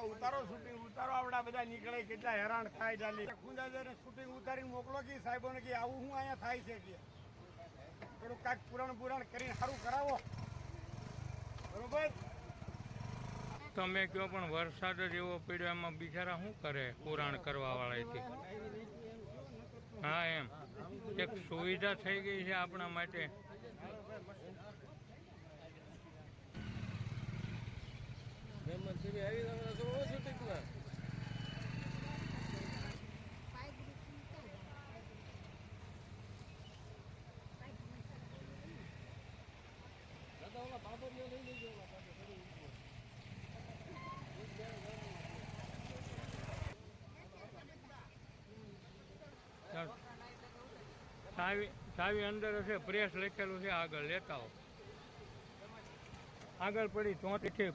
ઉતારો શૂટિંગ ઉતારો. આપડા બધા નીકળે, કેટલા હેરાન થાય ચાલી ખુંજા જઈને શૂટિંગ ઉતારીને મોકલો કે સાહેબોને કે આવું હું અહીંયા થાય છે કે. થોડુંક કાંઈક પુરાણ પુરાણ કરીને સારું કરાવો. બરોબર? તમે કહો પણ વરસાદ જ એવો પડ્યો, એમાં બિચારા શું કરે પુરાણ કરવા વાળાથી હા, એમ. એક સુવિધા થઈ ગઈ છે આપણા માટે. ચાવી અંદર હશે પ્રેસ લખેલું છે આગળ લેતા આગળ પડી ચોથી